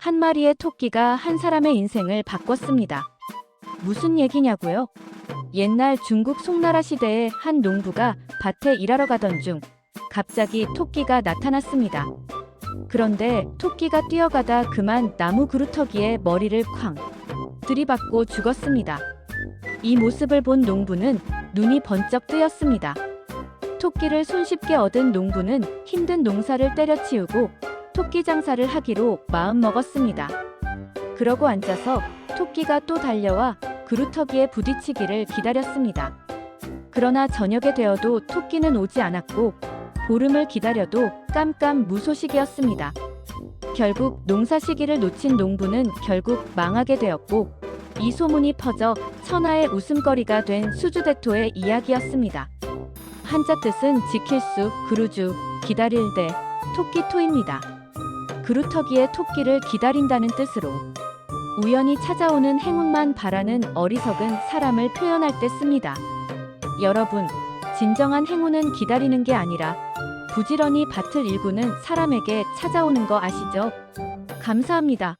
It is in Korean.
한 마리의 토끼가 한 사람의 인생을 바꿨습니다. 무슨 얘기냐고요? 옛날 중국 송나라 시대에 한 농부가 밭에 일하러 가던 중 갑자기 토끼가 나타났습니다. 그런데 토끼가 뛰어가다 그만 나무 그루터기에 머리를 쾅 들이받고 죽었습니다. 이 모습을 본 농부는 눈이 번쩍 뜨였습니다. 토끼를 손쉽게 얻은 농부는 힘든 농사를 때려치우고 토끼 장사를 하기로 마음먹었습니다. 그러고 앉아서 토끼가 또 달려와 그루터기에 부딪히기를 기다렸습니다. 그러나 저녁에 되어도 토끼는 오지 않았고 보름을 기다려도 깜깜 무소식이었습니다. 결국 농사 시기를 놓친 농부는 결국 망하게 되었고 이 소문이 퍼져 천하의 웃음거리가 된 수주대토의 이야기였습니다. 한자 뜻은 지킬 수, 그루주, 기다릴 대, 토끼토입니다. 그루터기에 토끼를 기다린다는 뜻으로 우연히 찾아오는 행운만 바라는 어리석은 사람을 표현할 때 씁니다. 여러분, 진정한 행운은 기다리는 게 아니라 부지런히 밭을 일구는 사람에게 찾아오는 거 아시죠? 감사합니다.